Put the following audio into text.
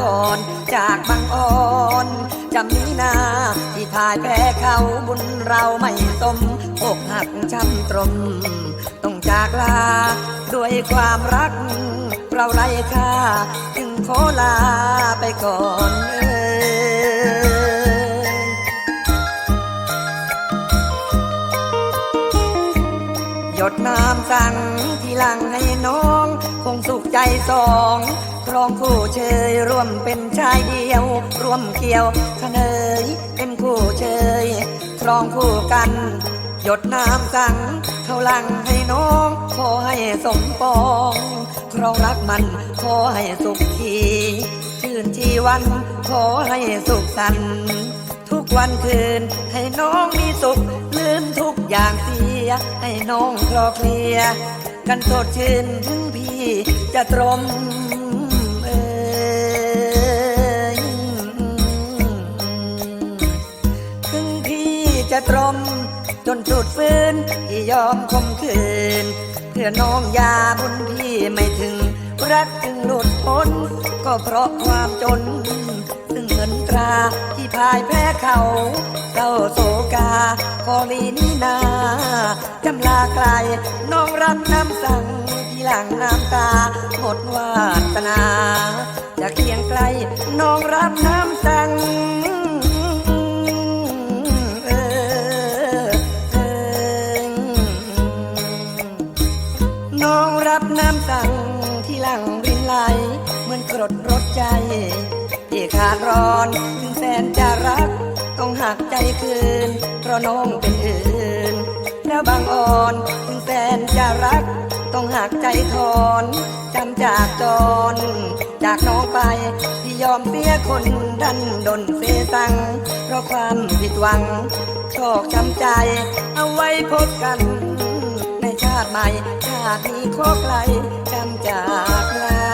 ก่อนจากบางอ่อนจำนี้นาที่พายแพ้เขาบุญเราไม่สมอกหักช้ำตรม ต้องจากลาด้วยความรัก เราไร้ค่า จึงขอลาไปก่อนเอ่ยหยดน้ำ สั่งที่หลังให้น้อง คงสุขใจสองครองคู่เชยร่วมเป็นชายเดียว ร่วมเกี่ยวขเนยเป็นคู่เชยครองคู่กัน หยดน้ำสั่งเข้าหลังให้น้องขอให้สมปอง ครองรักมันขอให้สุขทีชื่นชีวันขอให้สุขสันทุกวันคืนให้น้องมีสุขลืมทุกอย่างเสีย ให้น้องคลอเคลีย กันสดชื่นถึงพี่จะตรมเอ่ยถึงพี่จะตรม จนสุดฟื้นที่ยอมคมคืน เพื่อน้องยาบุญพี่ไม่ถึง รักจึงหลุดพ้น ก็เพราะความจน ซึ่งเงินตรา พายแพ้เขาเศร้าโศกาขอลีนีนาจำลาไกลน้องรับน้ำสั่งที่หลังน้ำตาหมดวาสนาจะเคียงไกลน้องรับน้ำสั่งน้องรับน้ำสั่งที่หลังรินไหลเหมือนกรดรถใจที่ขาดร้อน นจะรัก ต้องหักใจคืน เพราะน้องเป็นอื่น แล้วบางอ่อนถึงแสนจะรัก ต้องหักใจถอนจำจากจร จากน้องไปที่ยอมเสียคนดันดนเสสัง เพราะความผิดหวัง โชคช้ำใจ เอาไว้พบกัน ในชาติใหม่ ชาตินี้ขอไกลจำจากลา